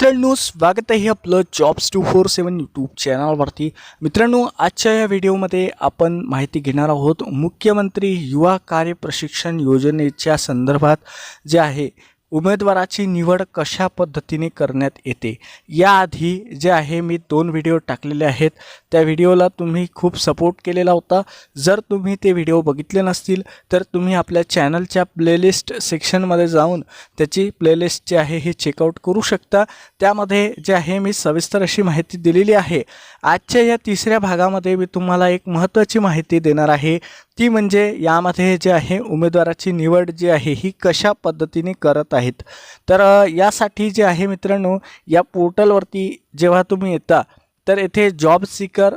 मित्रांनो स्वागत आहे आपलं jobs two four seven YouTube चॅनलवरती मित्रांनो आजच्या या व्हिडिओमध्ये आपण माहिती घेणार आहोत मुख्यमंत्री युवा कार्य प्रशिक्षण योजनेच्या संदर्भात जे आहे उमेदवाराची निवड कशा पद्धतीने करण्यात येते? याआधी जे आहे मी दोन व्हिडिओ टाकलेले आहेत. त्या व्हिडिओला तुम्ही खूप सपोर्ट केलेला होता. जर तुम्ही ते व्हिडिओ बघितले नसतील तर तुम्ही आपल्या चॅनलच्या प्लेलिस्ट सेक्शनमध्ये जाऊन त्याची प्लेलिस्ट जी आहे ही चेकआउट करू शकता. त्यामध्ये जे आहे मी सविस्तर अशी माहिती दिलेली आहे. आजच्या या तिसऱ्या भागामध्ये मी तुम्हाला एक महत्त्वाची माहिती देणार आहे. ती म्हणजे यामध्ये जे आहे उमेदवाराची निवड जी आहे ही कशा पद्धतीने करत आहे? आहेत. तर यासाठी जे आहे मित्रांनो या पोर्टलवरती जेव्हा तुम्ही येता तर येथे job seeker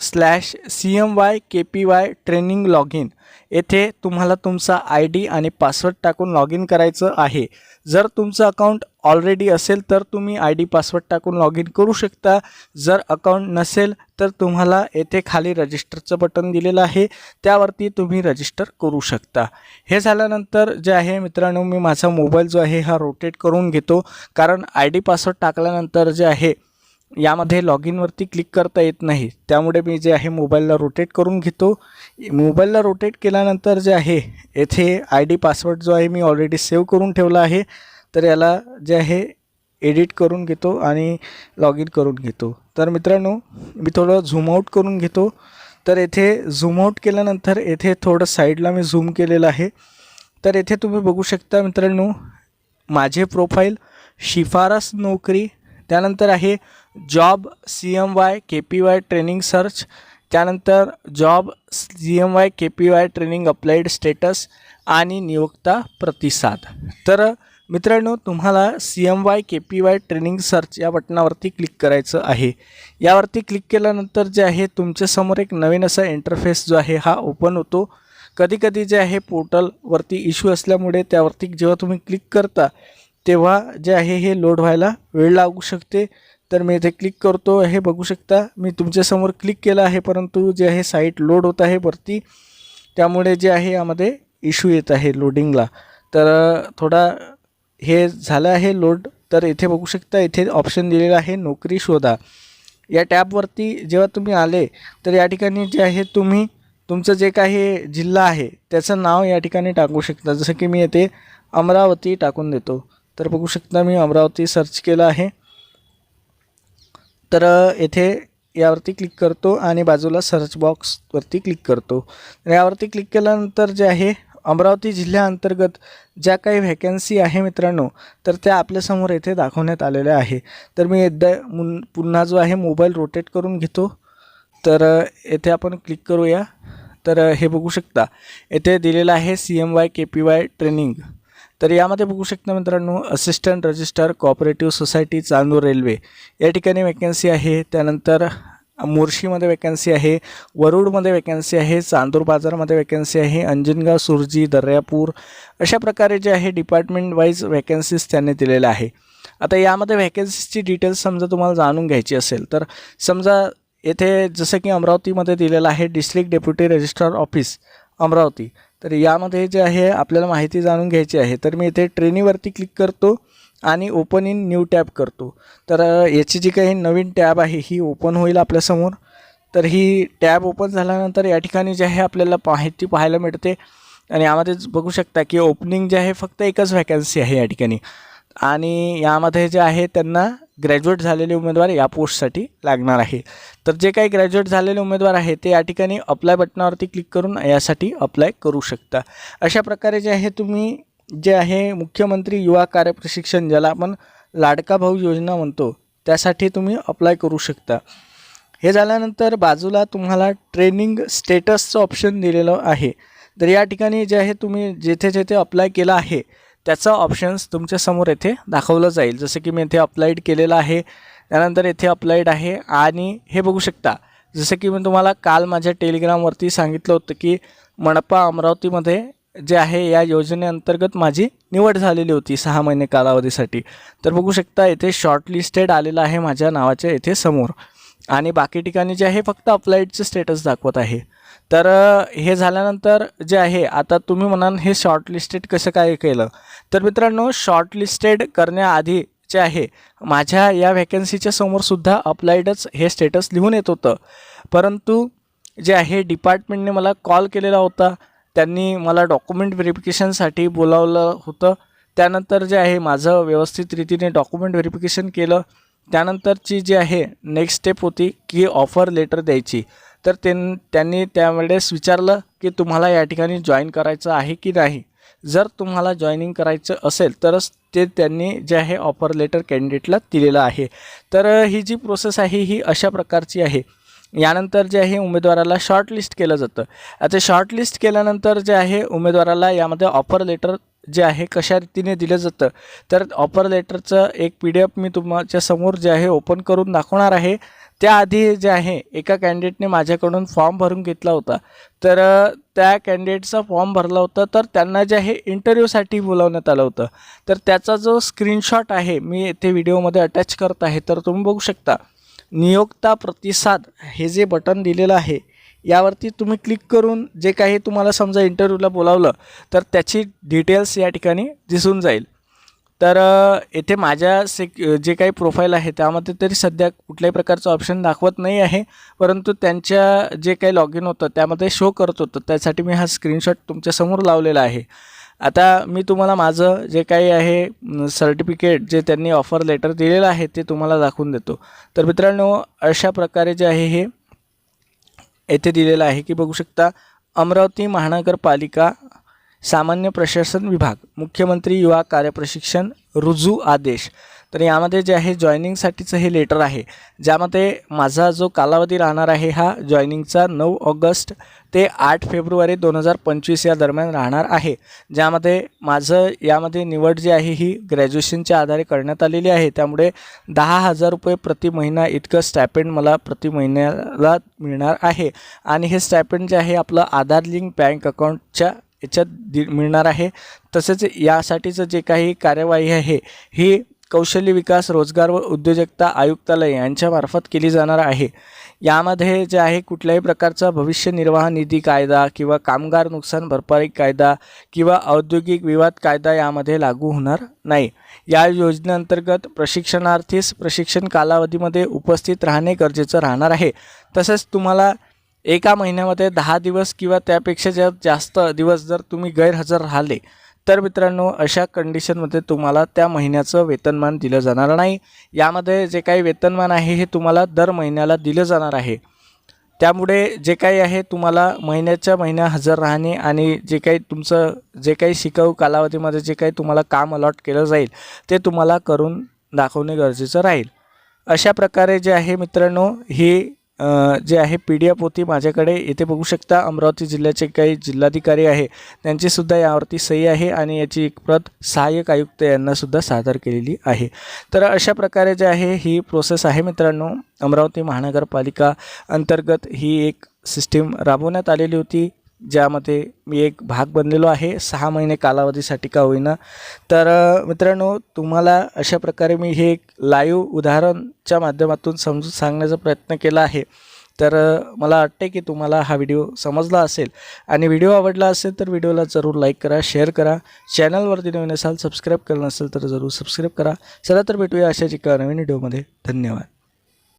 slash C M Y K P Y training log in येथे तुम्हाला तुमचा आय डी आणि पासवर्ड टाकून लॉग इन करायचं आहे. जर तुमचं अकाउंट ऑलरेडी असेल तर तुम्ही आय डी पासवर्ड टाकून लॉग इन करू शकता. जर अकाउंट नसेल तर तुम्हाला येथे खाली रजिस्टरचं बटन दिलेलं आहे. त्यावरती तुम्ही रजिस्टर करू शकता. हे झाल्यानंतर जे आहे मित्रांनो मी माझा मोबाईल जो आहे हा रोटेट करून घेतो. कारण आय डी पासवर्ड टाकल्यानंतर जे आहे यामध्ये लॉग इनवरती क्लिक करता येत नाही. त्यामुळे मी जे आहे मोबाईलला रोटेट करून घेतो. मोबाईलला रोटेट केल्यानंतर जे आहे येथे आय डी पासवर्ड जो आहे मी ऑलरेडी सेव्ह करून ठेवला आहे. तर याला जे आहे एडिट करून घेतो आणि लॉग इन करून घेतो. तर मित्रांनो मी थोडं झूम आऊट करून घेतो. तर येथे झूम आऊट केल्यानंतर येथे थोडं साईडला मी झूम केलेलं आहे. तर येथे तुम्ही बघू शकता मित्रांनो माझे प्रोफाईल शिफारस नोकरी त्यानंतर आहे job C M Y K P Y training search त्यानंतर job C M Y K P Y training applied status आणि नियोक्ता प्रतिसाद. तर मित्रांनो तुम्हाला C M Y K P Y training search या बटनावरती क्लिक करायचं आहे. यावरती क्लिक केल्यानंतर जे आहे तुमच्यासमोर एक नवीन असा इंटरफेस जो आहे हा ओपन होतो. कधीकधी जे आहे पोर्टलवरती इश्यू असल्यामुळे त्यावरती जेव्हा तुम्ही क्लिक करता तेव्हा जे आहे हे लोड व्हायला वेळ लागू शकते. तर मी इथे क्लिक करतो. हे बघू शकता मी तुमच्यासमोर क्लिक केलं आहे परंतु जे आहे साईट लोड होत आहे वरती त्यामुळे जे आहे यामध्ये इश्यू येत आहे लोडिंगला तर थोडा हे झालं आहे लोड तर इथे बघू शकता इथे ऑप्शन दिलेलं आहे नोकरी शोधा. या टॅबवरती जेव्हा तुम्ही आले तर या ठिकाणी जे आहे तुम्ही तुमचं जे काही जिल्हा आहे त्याचं नाव या ठिकाणी टाकू शकता. जसं की मी येथे अमरावती टाकून देतो. तर बघू शकता मी अमरावती सर्च केलं आहे. तर येथे यावरती क्लिक करतो आणि बाजूला सर्च बॉक्सवरती क्लिक करतो. यावरती क्लिक केल्यानंतर जे आहे अमरावती जिल्ह्याअंतर्गत ज्या काही व्हॅकन्सी आहे मित्रांनो तर त्या आपल्यासमोर येथे दाखवण्यात आलेल्या आहे. तर मी एकदा मुन पुन्हा जो आहे मोबाईल रोटेट करून घेतो. तर येथे आपण क्लिक करूया. तर हे बघू शकता. येथे दिलेलं आहे C M Y K P Y training तर यामध्ये बघू शकता मित्रांनो assistant register cooperative society Chandur Railway या ठिकाणी वॅकन्सी आहे. त्यानंतर मोर्शीमध्ये वॅकन्सी आहे वरुडमध्ये वॅकन्सी आहे चांदूर बाजारमध्ये वॅकन्सी आहे अंजनगाव सुरजी दर्यापूर अशा प्रकारे जे आहे डिपार्टमेंट वाईज वॅकन्सीज त्यांनी दिलेल्या आहे. आता यामध्ये व्हॅकन्सीजची डिटेल्स समजा तुम्हाला जाणून घ्यायची असेल तर समजा येथे जसं की अमरावतीमध्ये दिलेलं आहे district deputy registrar office Amravati. तर यामध्ये जे आहे आपल्याला माहिती जाणून घ्यायची आहे. तर मी इथे ट्रेनीवरती क्लिक करतो आणि ओपन इन न्यू टॅब करतो. तर याची जी काही नवीन टॅब आहे ही ओपन होईल आपल्यासमोर. तर ही टॅब ओपन झाल्यानंतर या ठिकाणी जे आहे आपल्याला माहिती पाहायला मिळते. आणि यामध्ये बघू शकता की ओपनिंग जे आहे फक्त एकच व्हॅकन्सी आहे या ठिकाणी. आणि यामध्ये जे आहे त्यांना ग्रॅज्युएट झालेले उमेदवार या पोस्टसाठी लागणार आहे. तर जे काही ग्रॅज्युएट झालेले उमेदवार आहे ते या ठिकाणी अप्लाय बटनावरती क्लिक करून यासाठी अप्लाय करू शकता. अशा प्रकारे जे आहे तुम्ही जे आहे मुख्यमंत्री युवा कार्य प्रशिक्षण ज्याला आपण लाडका भाऊ योजना म्हणतो त्यासाठी तुम्ही अप्लाय करू शकता. हे झाल्यानंतर बाजूला तुम्हाला ट्रेनिंग स्टेटसचं ऑप्शन दिलेलं आहे. तर या ठिकाणी जे आहे तुम्ही जेथे जेथे अप्लाय केलं आहे त्याचं ऑप्शन्स तुमच्यासमोर येथे दाखवलं जाईल. जसं की मी येथे अप्लाईड केलेलं आहे त्यानंतर येथे अप्लाईड आहे आणि हे बघू शकता. जसं की मी तुम्हाला काल माझ्या टेलिग्रामवरती सांगितलं होतं की मनपा अमरावतीमध्ये जे आहे या योजनेअंतर्गत माझी निवड झालेली होती सहा महिने कालावधीसाठी. तर बघू शकता येथे शॉर्टलिस्टेड आलेलं आहे माझ्या नावाच्या येथे समोर. आणि बाकी ठिकाणी जे आहे फक्त अप्लाईडचं स्टेटस दाखवत आहे. तर हे झाल्यानंतर जे आहे आता तुम्ही म्हणाल हे शॉर्टलिस्टेड कसं काय केलं? तर मित्रांनो शॉर्टलिस्टेड करण्याआधी जे आहे माझ्या या व्हॅकन्सीच्या समोरसुद्धा अप्लाईडच हे स्टेटस लिहून येत होतं. परंतु जे आहे डिपार्टमेंटने मला कॉल केलेला होता. त्यांनी मला डॉक्युमेंट व्हेरिफिकेशनसाठी बोलावलं होतं. त्यानंतर जे आहे माझं व्यवस्थित रीतीने डॉक्युमेंट व्हेरिफिकेशन केलं. त्यानंतरची जी आहे नेक्स्ट स्टेप होती की ऑफर लेटर द्यायची. तर त्यां त्यांनी त्यावेळेस विचारलं की तुम्हाला या ठिकाणी जॉईन करायचं आहे की नाही? जर तुम्हाला जॉईनिंग करायचं असेल तरच ते त्यांनी जे आहे ऑफर लेटर कॅन्डिडेटला दिलेलं आहे. तर ही जी प्रोसेस आहे ही अशा प्रकारची आहे. यानंतर जे आहे उमेदवाराला शॉर्टलिस्ट केलं जातं. आता शॉर्टलिस्ट केल्यानंतर जे आहे उमेदवाराला यामध्ये ऑफर लेटर जे आहे कशा रीतीने दिलं जातं? तर ऑफर लेटरचं एक पी डी एफ मी तुमच्यासमोर जे आहे ओपन करून दाखवणार आहे. त्याआधी जे आहे एका कॅन्डिडेटने माझ्याकडून फॉर्म भरून घेतला होता. तर त्या कॅन्डिडेटचा फॉर्म भरला होता तर त्यांना जे आहे इंटरव्ह्यूसाठी बोलावण्यात आलं होतं. तर त्याचा जो स्क्रीनशॉट आहे मी येथे व्हिडिओमध्ये अटॅच करत आहे तर तुम्ही बघू शकता. नियोक्ता प्रतिसाद हे जे बटन दिलेलं आहे यावरती तुम्ही क्लिक करून जे काही तुम्हाला समजा इंटरव्ह्यूला बोलावलं तर त्याची डिटेल्स या ठिकाणी दिसून जाईल. तर येथे माझ्या सेक जे काही प्रोफाईल आहे त्यामध्ये तरी सध्या कुठल्याही प्रकारचं ऑप्शन दाखवत नाही आहे. परंतु त्यांच्या जे काही लॉग इन होतं त्यामध्ये शो करत होतं. त्यासाठी मी हा स्क्रीनशॉट तुमच्यासमोर लावलेला आहे. आता मी तुम्हाला माझं जे काही आहे सर्टिफिकेट जे त्यांनी ऑफर लेटर दिलेलं आहे ते तुम्हाला दाखवून देतो. तर मित्रांनो अशा प्रकारे जे आहे हे येथे दिलेलं आहे की बघू शकता अमरावती महानगरपालिका सामान्य प्रशासन विभाग मुख्यमंत्री युवा कार्यप्रशिक्षण रुजू आदेश. तर यामध्ये जे आहे जॉईनिंगसाठीचं हे लेटर आहे ज्यामध्ये माझा जो कालावधी राहणार आहे हा जॉईनिंगचा नऊ ऑगस्ट ते आठ फेब्रुवारी दोन हजार पंचवीस या दरम्यान राहणार आहे. ज्यामध्ये माझं यामध्ये निवड जी आहे ही ग्रॅज्युएशनच्या आधारे करण्यात आलेली आहे. त्यामुळे दहा हजार रुपये प्रति महिना इतकं स्टॅपेंड मला प्रति महिन्याला मिळणार आहे. आणि हे स्टॅपेंड जे आहे आपलं आधार लिंक बँक अकाउंटच्या याच्यात दि मिळणार आहे. तसेच यासाठीचं जे काही कार्यवाही आहे ही कौशल्य विकास रोजगार व उद्योजकता आयुक्तालय यांच्यामार्फत केली जाणार आहे. यामध्ये जे आहे कुठल्याही प्रकारचा भविष्य निर्वाह निधी कायदा किंवा कामगार नुकसान भरपाई कायदा किंवा औद्योगिक विवाद कायदा यामध्ये लागू होणार नाही. या योजनेअंतर्गत प्रशिक्षणार्थीस प्रशिक्षण कालावधीमध्ये उपस्थित राहणे गरजेचं राहणार आहे. तसेच तुम्हाला एका महिन्यामध्ये दहा दिवस किंवा त्यापेक्षा जर जास्त दिवस जर तुम्ही गैरहजर राहिले तर मित्रांनो अशा कंडिशनमध्ये तुम्हाला त्या महिन्याचं वेतनमान दिलं जाणार नाही. यामध्ये जे काही वेतनमान आहे हे तुम्हाला दर महिन्याला दिलं जाणार आहे. त्यामुळे जे काही आहे तुम्हाला महिन्याच्या महिन्या हजर राहणे आणि जे काही तुमचं जे काही शिकाऊ कालावधीमध्ये जे काही तुम्हाला काम अलॉट केलं जाईल ते तुम्हाला करून दाखवणे गरजेचं राहील. अशा प्रकारे जे आहे मित्रांनो ही जे आहे पी डी एफ होती माझ्याकडे इथे बघू शकता अमरावती जिल्ह्याचे काही जिल्हाधिकारी आहे. त्यांचीसुद्धा यावरती सही आहे आणि याची एक प्रत सहाय्यक आयुक्त यांनासुद्धा सादर केलेली आहे. तर अशा प्रकारे जे आहे ही प्रोसेस आहे मित्रांनो. अमरावती महानगरपालिका अंतर्गत ही एक सिस्टीम राबवण्यात आलेली होती. ज्यामध्ये मी एक भाग बनलेलो आहे सहा महिने कालावधीसाठी का होईना. तर मित्रांनो तुम्हाला अशा प्रकारे मी हे एक लाईव्ह उदाहरणच्या माध्यमातून समजून सांगण्याचा प्रयत्न केला आहे. तर मला वाटते की तुम्हाला हा व्हिडिओ समजला असेल. आणि व्हिडिओ आवडला असेल तर व्हिडिओला जरूर लाईक करा शेअर करा. चॅनलवरती नवीन असाल सबस्क्राईब केलं नसेल तर जरूर सबस्क्राईब करा. चला तर भेटूया अशाच एका नवीन व्हिडिओमध्ये धन्यवाद.